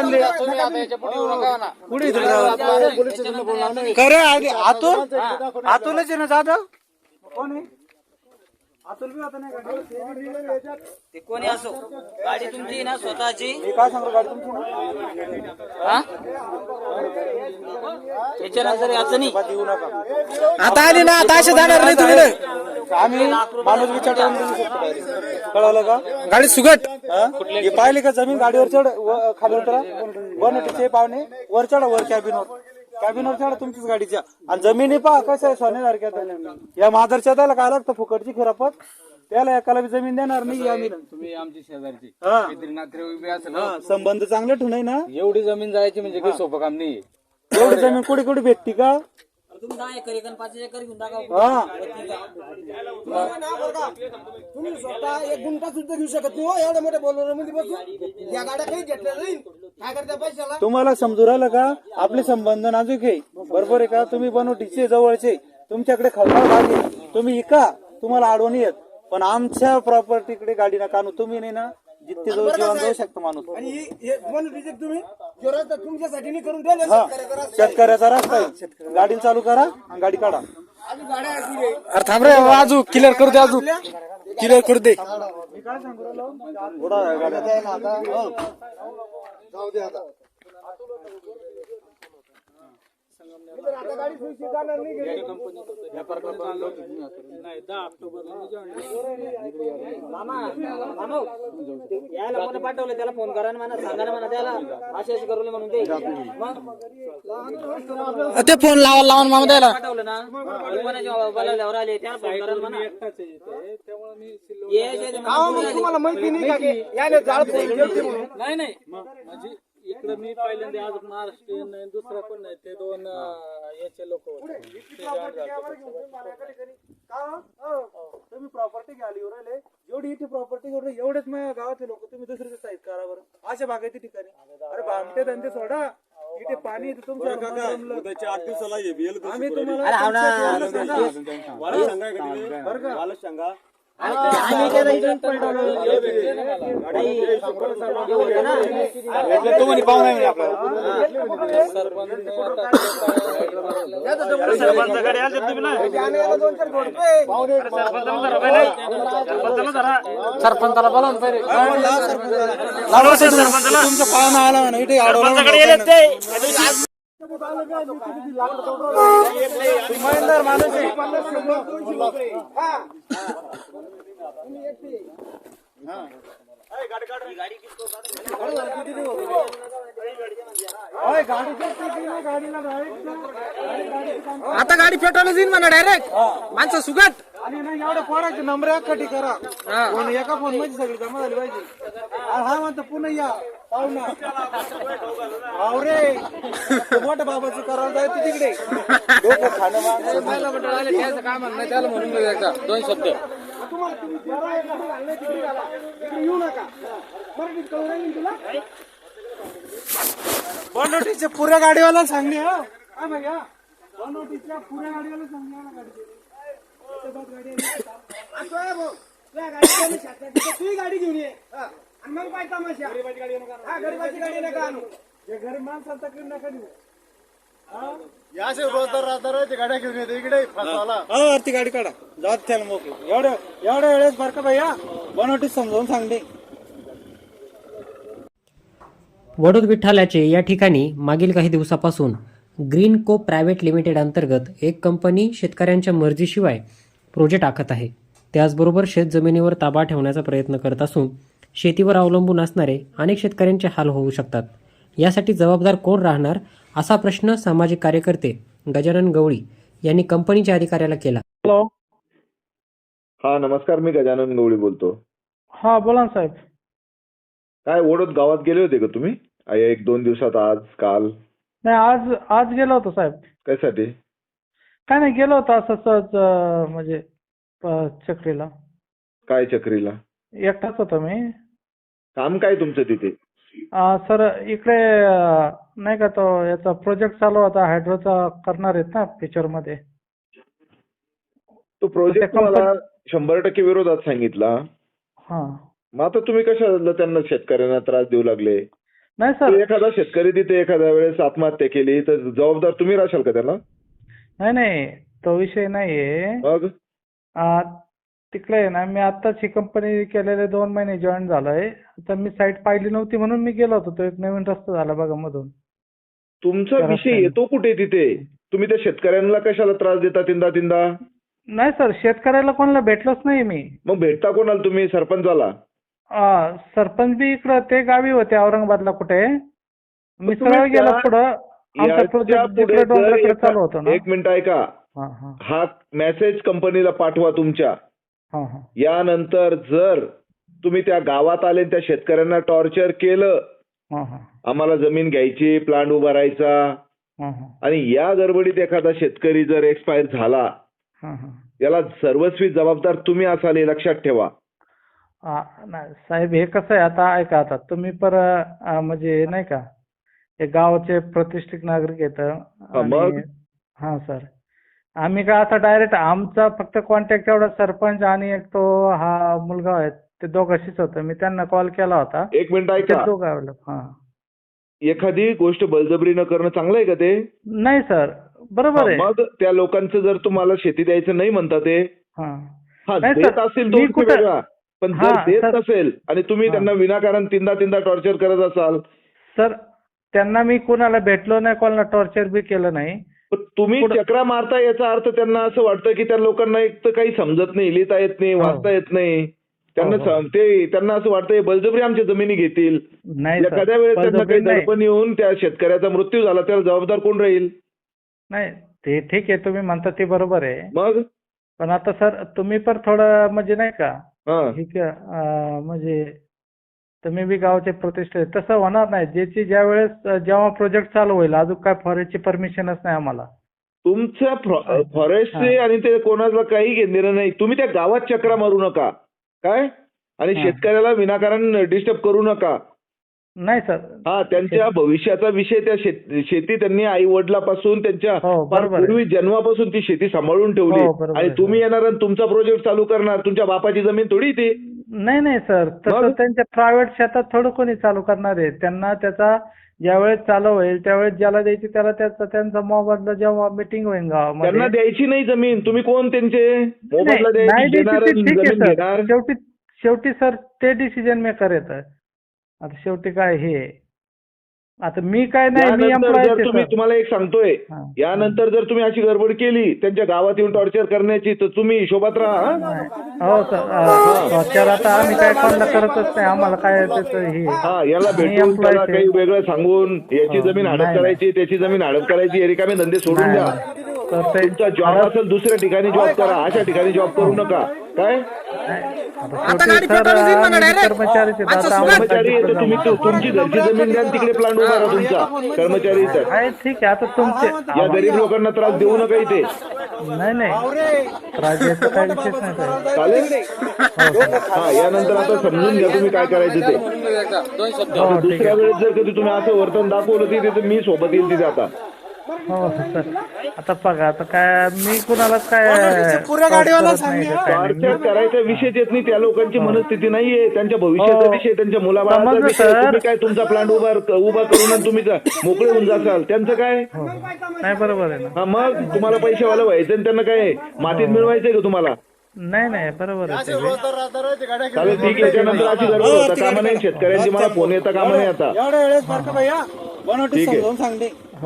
आणले पुढे इथं? खरं आहे, आतून आतूनच आहे ना जाधव? कोण? आहे अतुल बी होता नाही का? ते कोणी असो? गाडी तुमची ना स्वतःची? मी काय सांगतो गाडी तुमची ना? हा? त्याच्यानंतर देऊ नका. आता आली ना आता असे जाणार नाही तुम्ही. आम्ही माणूस विचार करून देऊ शकतो. direct. कळवलं का? गाडी सुगट. हा? हे पाहिले का जमीन गाडीवर चढ व- खाली उतरा वन एटीचे पाहुणे वर चढा वर कॅबिनवर कॅबिनवर चढा तुमचीच गाडीच्या आणि जमिनी पहा कसं आहे सोन्यासारख्या या मादरच्या त्याला काय लागतं फुकटची खिरापत? त्याला एकाला बी जमीन देणार नाही आम्ही तुम्ही आमची शेजारची. हा. काहीतरी नात्री उभी असेल. हा, संबंध चांगले ठेवून आहे ना? एवढी जमीन जायची म्हणजे काही सोपं काम नाही. एवढी जमीन कुठे कुठे भेटती का? तुम्ही दहा एकर एकर पाच एकर घेऊन टाका. हा. तुम्ही स्वतः एक गुंठा सुद्धा घेऊ शकत नाही हो एवढ्या मोठ्या मध्ये बसून. या गाड्या काही घेतल्या नाही. काय करता पैशाला? तुम्हाला समजू राहिलं का? आपले संबंध नाजूक आहे. बरोबर आहे का? तुम्ही बनवटीचे जवळचे. तुमच्याकडे खलनार भाग आहे. तुम्ही इका. तुम्हाला आडवण येत पण आमच्या प्रॉपर्टीकडे गाडी नका आणू. तुम्ही नाही ना जितके जवळ जीवन जाऊ शकतो माणूस. आणि हे- हे रिजेक्ट तुम्ही तुमच्यासाठी नाही करून ठेवले हा. शेतकऱ्याचा रस्ता. शेतकऱ्याचा रस्ता आहे. गाडी चालू करा आणि गाडी काढा. दे. अरे थांब रे आजू क्लिअर करू दे आजू. क्लिअर करू दे. गाड्या. तर आता. गाडी सुरक्षित जाणार नाही घरी. यायला कोणी पाठवलं त्याला फोन करा ना म्हणा सांगा म्हणा त्याला. असे असे करू म्हणून ते. मग? ते फोन लावा लावून मामा द्यायला पाठवलं ना? बोलावल्यावर आले त्याला फोन करा म्हणा. तुम्हाला माहिती नाही का याने जाळ नाही नाही. इकडे मी पहिल्यांदा आज महाराष्ट्रीयन आणि दुसरा कोण नाही ते दोन अं, याचे लोक होते. तुम्ही प्रॉपर्टी घ्यायला येऊ राहिले. जेवढी इथे प्रॉपर्टी घेऊन एवढेच माझ्या गावातले लोक तुम्ही दुसरीचे साईड करा बरं. अशा बागायती ठिकाणी. अरे भामटे धंदे सोडा. इथे पाणी इथे तुमचं आठ दिवसाला आम्ही तुम्हाला बरं का? तो म्हणे पाहुणा म्हणे. सरपंचाला बोला पहिले तुमचा पाहुणा आला म्हणा इथे अडवला इमानदार माणूस आता गाडी पेट्रोल येईन म्हणा डायरेक्ट माणसं सुगट. आणि ना एवढ्या पोराचे नंबर एकखटी करा. फोन एका फोनमध्ये सगळी जमा झाली पाहिजे. हा म्हणतो पुन्हा या. पाहुणा हाव रे मोठ्या बाबाचं करायला जायचं तिकडे. खाणं काय म्हणणं त्याला म्हणून. दोन शब्द. तुम्हाला तुम्ही जरा एक तिकडे घाला. येऊ नका. मराठीत कळू राहील तुला? बनोटीच्या पुऱ्या गाडीवाला सांगणे हा. काय भैया बनोटीच्या पुऱ्या गाडीवाला सांगणे ना गाडी असं आहे भाऊ. तुझ्या गाडी तुझी गाडी घेऊन ये. आणि मग काय तमाशा. हा गरीबाची गाडी नका आणू. जे गरीब माणसाचा कडे नका देऊ. हो वरती गाडी काढा. जात त्याला मोकळी. एवढ्या एवढ्या वेळेस बरं का भैया? बनवटी समजावून सांगणे वडोद विठ्ठलाचे या ठिकाणी मागील काही दिवसापासून ग्रीन को प्रायव्हेट लिमिटेड अंतर्गत एक कंपनी शेतकऱ्यांच्या मर्जीशिवाय प्रोजेक्ट आखत आहे. त्याचबरोबर शेतजमिनीवर ताबा ठेवण्याचा प्रयत्न करत असून शेतीवर अवलंबून असणारे अनेक शेतकऱ्यांचे हाल होऊ शकतात. यासाठी जबाबदार कोण राहणार असा प्रश्न सामाजिक कार्यकर्ते गजानन गवळी यांनी कंपनीच्या अधिकाऱ्याला केला. हा नमस्कार मी गजानन गवळी बोलतो. हा बोला ना साहेब. काय ओढत गावात गेले होते का तुम्ही? आ, एक दोन दिवसात आज काल? नाही आज आज गेलो होतो साहेब. कशासाठी? काय नाही गेलो होतो असं सहज अं, म्हणजे अं, चक्रीला. काय चक्रीला? एकटाच होतो मी. काम काय तुमचं तिथे? सर इकडे नाही का तो याचा प्रोजेक्ट चालू होता हायड्रोचा करणार आहेत ना फ्युचरमध्ये तो प्रोजेक्ट मला शंभर टक्के विरोधात सांगितला. हा. मग आता तुम्ही कशाला त्यांना शेतकऱ्यांना त्रास देऊ लागले? नाही सर. एखादा शेतकरी तिथे एखाद्या वेळेस आत्महत्या केली तर जबाबदार तुम्ही राशाल का त्याला? नाही नाही. तो विषय नाहीये. मग? तिकडे आहे ना मी आत्ताच ही कंपनी केलेले दोन महिने जॉईन झालोय. तर मी साईट पाहिली नव्हती म्हणून मी गेलो होतो. तो एक नवीन रस्ता झाला बघा मधून. तुमचा त्या विषय रस्त्याने. येतो कुठे तिथे? तुम्ही त्या शेतकऱ्यांना कशाला त्रास देता तिंदा तिंदा? नाही सर शेतकऱ्याला कोणाला भेटलोच नाही मी. मग भेटता कोणाला तुम्ही सरपंचाला? आ, सरपंच बी इकडं ते गावी होते औरंगाबादला कुठे? मी तुम्ही सरळ गेलो त्या- पुढं. आमचा याच्या प्रोजेक्ट पुढे जर डोंगराकडे एका- चालू होतो ना. एक मिनिट ऐका. हा हा. हा मेसेज कंपनीला पाठवा तुमच्या. यानंतर जर तुम्ही त्या गावात आले त्या शेतकऱ्यांना टॉर्चर केलं हा हा. आम्हाला जमीन घ्यायची प्लांट उभारायचा हा हा. आणि या गडबडीत एखादा शेतकरी जर एक्सपायर झाला हा हा. याला सर्वस्वी जबाबदार तुम्ही असाल हे लक्षात ठेवा. आ, नाही साहेब हे कसं आहे आता ऐका आता तुम्ही पर म्हणजे नाही का हे गावाचे प्रतिष्ठित नागरिक आहेत मग? हा सर. आम्ही काय आता डायरेक्ट आमचा फक्त कॉन्टॅक्ट एवढा सरपंच आणि एक तो हा मुलगा आहे ते दोघांशीच होतं. मी त्यांना कॉल केला होता. एक मिनिट ऐका. दोघं available. हा. एखादी गोष्ट बळजबरीनं करणं चांगलं आहे का ते? नाही सर. बरोबर आहे. मग त्या लोकांचं जर तुम्हाला शेती द्यायचं नाही म्हणता ते? हा. हा नाही देत असेल मी तो विषय कुठं- वेगळा. पण जर हा, देत. नसेल आणि तुम्ही हा. त्यांना विनाकारण तीनदा तीनदा टॉर्चर करत असाल? सर त्यांना मी कोणाला भेटलो नाही कोणाला टॉर्चर बी केलं नाही. तुम्ही चक्रा मारता याचा अर्थ त्यांना असं वाटतं की त्या लोकांना एक तर काही समजत नाही लिहिता येत नाही हो. वाचता येत नाही. त्यांना हो, हो. सम- ते त्यांना असं वाटतं हे बळजबरी आमच्या जमिनी घेतील. एखाद्या वेळेस त्यांना काही नाही. दडपण येऊन त्या शेतकऱ्याचा मृत्यू झाला त्याला जबाबदार कोण राहील? नाही ते ठीक आहे तुम्ही म्हणता ते बरोबर आहे. मग? पण आता सर तुम्ही पण थोडं म्हणजे नाही का हा. हे म्हणजे तुम्ही बी गावचे प्रतिष्ठित. तसं होणार नाही. ज्याची ज्या वेळेस जेव्हा प्रोजेक्ट चालू होईल अजून काय फॉरेस्टची परमिशनच नाही आम्हाला. तुमच्या फॉरेस्टचे हा. आणि ते कोणाला काही घेणं नाही. तुम्ही त्या गावात चक्रा मारू नका. काय? आणि. शेतकऱ्याला विनाकारण डिस्टर्ब करू नका. नाही सर. हा त्यांच्या भविष्याचा विषय त्या शेत- त्यांनी आई वडिलापासून त्यांच्या हो. पूर्वी जन्मापासून ती शेती सांभाळून ठेवली. हो, आणि तुम्ही येणार आणि तुमचा प्रोजेक्ट चालू करणार. तुमच्या बापाची जमीन थोडी ती. नाही नाही सर. तसं? त्यांच्या प्रायव्हेट शेतात थोडं कोणी चालू करणार आहे. त्यांना त्याचा ज्यावेळेस चालू होईल त्यावेळेस ज्याला द्यायची त्याला त्याचा त्यांचा मोबदला जेव्हा मिटिंग होईल त्यांना गावामध्ये द्यायची नाही जमीन. तुम्ही कोण त्यांचे? मोबदला नाही द्यायची नाही देणार द्यायची ते ठीक जमीन आहे घेणार? सर शेवटी शेवटी सर ते डिसिजन मेकर येत. आता शेवटी काय हे? आहे. आता मी काय नाही मी यानंतर एम्प्लॉय जर तुम्ही तुम्हाला एक सांगतोय हा. यानंतर जर तुम्ही अशी गडबड केली त्यांच्या गावात येऊन टॉर्चर करण्याची तर तुम्ही हिशोबात राहा हा? हो सर आता आम्ही काय कोणाला करतच नाही आम्हाला काय त्याचं हे. हा याला मी भेटून employee त्याला आहे. काही वेगळं सांगून याची हो, जमीन हडप नाही, करायची त्याची जमीन हडप करायची हे रिकामे धंदे सोडून द्या नाही. तर ते तुमचा जॉब असेल दुसऱ्या ठिकाणी जॉब करा अशा ठिकाणी जॉब करू नका काय? आता कर्मचारीच. आता आम्हाला कर्मचारी तुम्ही तु- तुमची घरची जमीन द्या आणि तिकडे प्लांट उभारा तुमचा. कर्मचारी आहे ठीक आहे. आता तुमचे या गरीब लोकांना त्रास देऊ नका इथे. नाही नाही. त्रास द्यायचा काय विषयच नाही चालेल? हा यानंतर आता समजून घ्या तुम्ही काय करायचं ते. हो ठीक दुसऱ्या आहे वेळेस जर कधी तुम्ही असं वर्तन दाखवलं तिथे तर मी सोबत येईल तिथे आता. हो सर. आता बघा आता काय मी कुणाला काय पुऱ्या गाडीवाला करायचा विषयच येत नाही त्या लोकांची मनस्थिती नाहीये त्यांच्या भविष्याचा हो. विषय त्यांच्या मुलाबाळाचा विषय. तुम्ही काय तुमचा प्लांट उभा उभा करून आणि तुम्ही जा- मोकळे होऊन जासाल. त्यांचं काय? हो, हो. नाही बरोबर आहे ना. हा मग तुम्हाला पैसेवाला व्हायचं आणि त्यांना काय मातीत मिळवायचंय का तुम्हाला? नाही नाही बरोबर आहे ते. चालेल ठीक आहे त्यानंतर अशी गडबड होता. कामा नाही शेतकऱ्यांची मला फोन येता कामा नाही आता. एवढ्या वेळेस बरं का भैया वन ठीक आहे. समजावून सांगते.